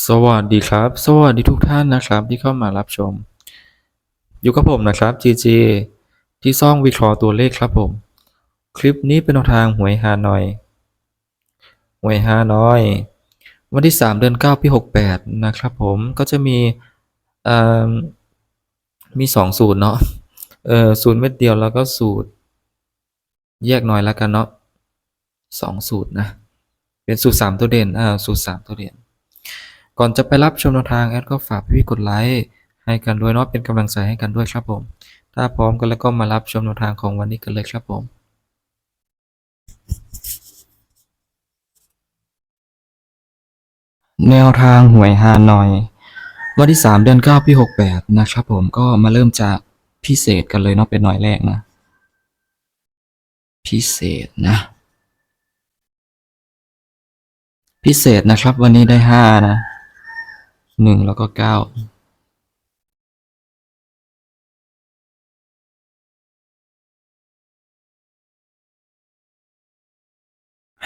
สวัสดีครับ สวัสดีทุกท่านนะครับที่เข้ามารับชม อยู่กับผมนะครับ GG ที่ซ่องวิเคราะห์ตัวเลขครับผม คลิปนี้เป็นแนวทางหวยฮานอยหวยฮานอย วันที่ 3 เดือน9ปี68 นะครับผมก็จะมีมีสองสูตรเนาะเออสูตรเม็ดเดียวแล้วก็สูตร แยกหน่อยแล้วกันเนาะสองสูตรนะ เป็นสูตรสามตัวเด่นอ่าสูตรสามตัวเด่น ก่อนจะไปรับชมแนวทางแอดก็ฝากพี่กดไลค์ให้กันด้วยเนาะเป็นกำลังใจให้กันด้วยครับผม ถ้าพร้อมกันแล้วก็มารับชมแนวทางของวันนี้กันเลยครับผมแนวทางหวยฮานอย วันที่ 3 เดือน9ปี68 นะครับผมก็มาเริ่มจากพิเศษกันเลยเนาะเป็นหน่อยแรกนะ พิเศษนะ พิเศษนะครับวันนี้ได้ 5 นะ 1แล้วก็9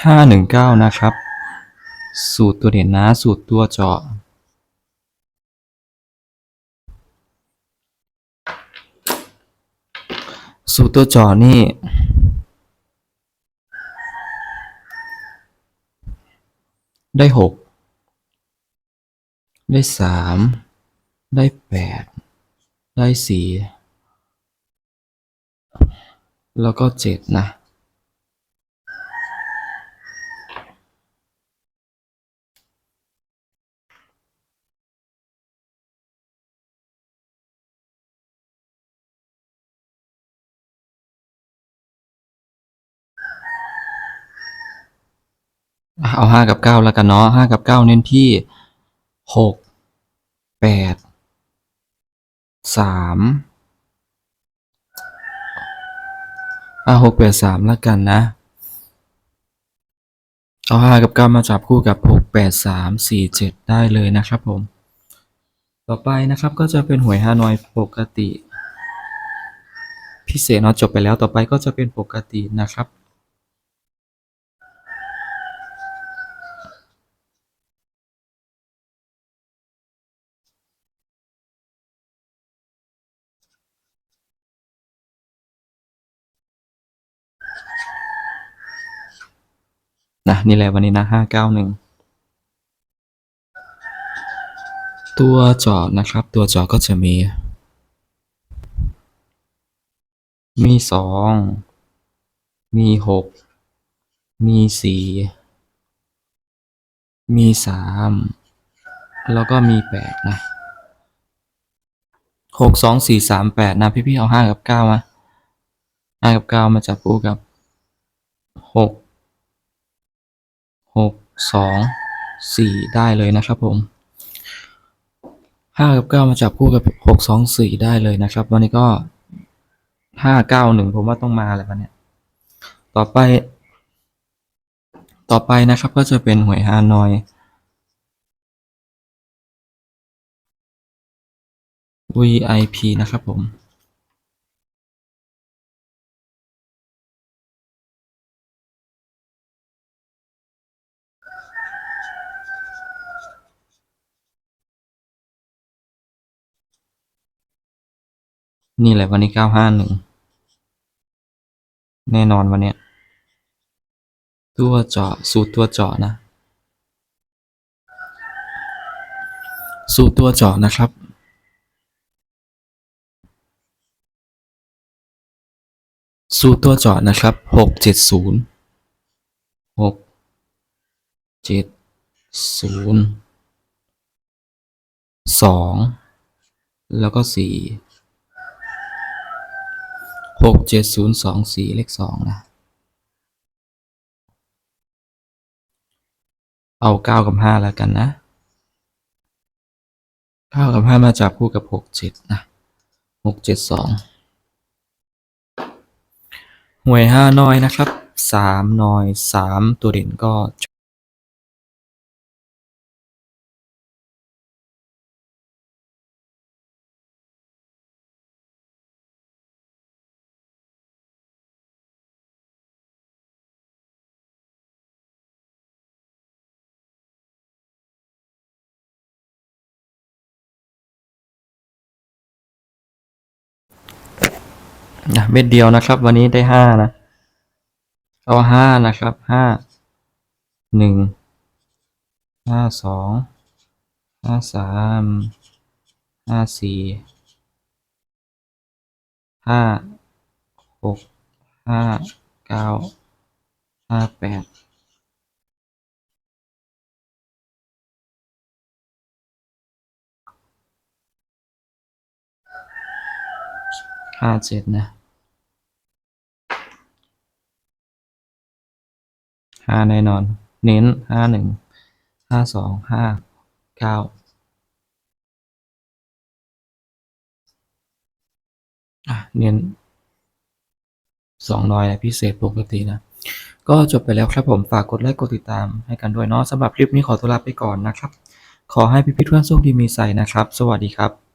ห้าหนึ่งเก้านะครับ สูตรตัวเด่นนะ สูตรตัวเจาะสูตรตัวเจาะนี่ได้หก ได้สามได้แปดได้สี่แล้วก็เจ็ดนะ เอาห้ากับเก้าแล้วกันเนาะห้ากับเก้าเน้นที่ หกแปดสามอะหกแปดสามแล้วกันนะ เอาห้ากับเก้ามาจับคู่กับหกแปดสามสี่เจ็ดได้เลยนะครับผม ต่อไปนะครับก็จะเป็นหวยฮานอยปกติ พิเศษเนาะจบไปแล้วต่อไปก็จะเป็นปกตินะครับ นะนี่แหละวันนี้นะห้าเก้าหนึ่งตัวจอนะครับ ตัวจอก็จะมี มีสองมีหกมีสี่มีสามแล้วก็มีแปดนะหกสองสี่สามแปดนะพี่ๆเอาห้ากับเก้ามาห้ากับเก้ามาจับคู่กับหก หกสองสี่ได้เลยนะครับผมห้ากับเก้ามาจับคู่กับหกสองสี่ได้เลยนะครับ วันนี้ก็ห้าเก้าหนึ่งผมว่าต้องมาแหละวันเนี้ยต่อไป ต่อไปนะครับก็จะเป็นหวยฮานอย VIP นะครับผม นี่แหละวันนี้เก้าห้าหนึ่งแน่นอนวันเนี้ยตัวเจาะสูตรตัวเจาะนะ สูตรตัวเจาะนะครับ สูตรตัวเจาะนะครับหกเจ็ดศูนย์หกเจ็ดศูนย์สองแล้วก็สี่ หกเจ็ดศูนย์สองสี่เลขสองนะ เอาเก้ากับห้าแล้วกันนะเก้ากับห้ามาจับคู่กับหกเจ็ดนะหกเจ็ดสองหวยห้าน้อยนะครับสามน้อยสามตัวเด่นก็ นะเม็ดเดียวนะครับ วันนี้ได้ห้านะเอาห้านะครับห้าหนึ่งห้าสองห้าสามห้าสี่ห้าหกห้าเก้าห้าแปด ห้าเจ็ดนะห้าแน่นอน เน้นห้าหนึ่งห้าสองห้าเก้าเน้นสองร้อยนะพิเศษปกตินะ ก็จบไปแล้วครับผมฝากกดไลค์กดติดตามให้กันด้วยเนาะสำหรับคลิปนี้ขอตัวลาไปก่อนนะครับ ขอให้พี่ๆทุกท่านโชคดีมีใส่นะครับ สวัสดีครับ